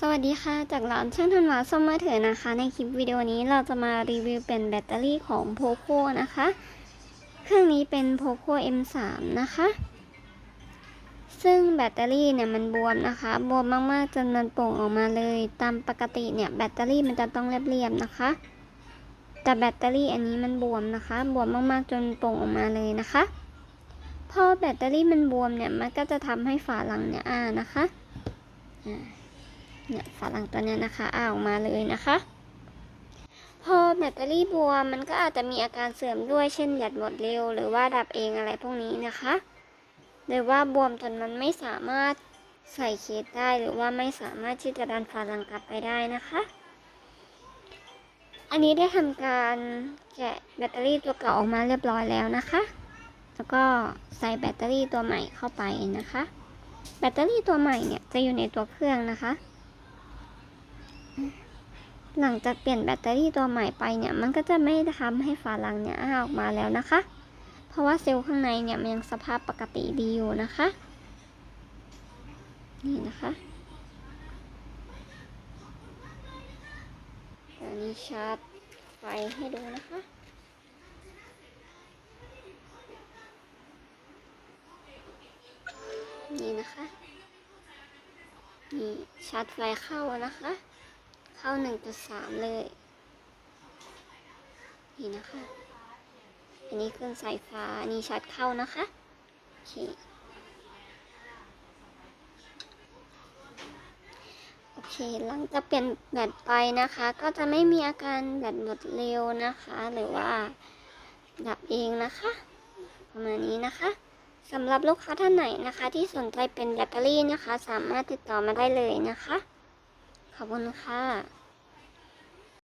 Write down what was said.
สวัสดีค่ะ จากร้านช่างธันวาส้มมือถือนะคะ ในคลิปวิดีโอนี้เราจะมารีวิวเป็นแบตเตอรี่ของ POCO นะคะ เครื่องนี้เป็น POCO M3 นะคะ ซึ่งแบตเตอรี่เนี่ยมันบวมนะคะ บวมมากๆจนมันโป่งออกมาเลย ตามปกติเนี่ยแบตเตอรี่มันจะต้องเรียบๆนะคะ แต่แบตเตอรี่อันนี้มันบวมนะคะ บวมมากๆจนโป่งออกมาเลยนะคะ พอแบตเตอรี่มันบวมเนี่ยมันก็จะทำให้ฝาหลังเนี่ยอ้านะคะ เนี่ยฝาหลังตัวนี้นะคะอ้าออกมาเลยนะคะ พอแบตเตอรี่บวมมันก็อาจจะมีอาการเสื่อมด้วยเช่นแบตหมดเร็ว หรือว่าดับเองอะไรพวกนี้นะคะหรือว่าบวมจนมันไม่สามารถใส่เคสได้หรือว่าไม่สามารถที่จะดันฝาหลังกลับไปได้นะคะ อันนี้ได้ทำการแกะแบตเตอรี่ตัวเก่าออกมาเรียบร้อยแล้วนะคะ แล้วก็ใส่แบตเตอรี่ตัวใหม่เข้าไปนะคะ แบตเตอรี่ตัวใหม่เนี่ยจะอยู่ในตัวเครื่องนะคะ หลังจากเปลี่ยนแบตเตอรี่ตัวใหม่ไปเนี่ย มันก็จะไม่ทำให้ฝาหลังเนี่ยอ้าออกมาแล้วนะคะ เพราะว่าเซลล์ข้างในเนี่ยมันยังสภาพปกติดีอยู่นะคะ นี่นะคะอันนี้ชาร์จไฟให้ดูนะคะนี่นะคะ นี่ชาร์จไฟเข้านะคะ เข้า 1.3 เลย นี่นะคะ อันนี้เครื่องสายฟ้า อันนี้ชาร์จเข้านะคะ โอเค โอเค หลังจากเปลี่ยนแบตไปนะคะ ก็จะไม่มีอาการแบตหมดเร็วนะคะ หรือว่าดับเองนะคะ ประมาณนี้นะคะสำหรับลูกค้าท่านไหนนะคะ ที่สนใจเป็นแบตเตอรี่นะคะ สามารถติดต่อมาได้เลยนะคะ ขอบคุณค่ะ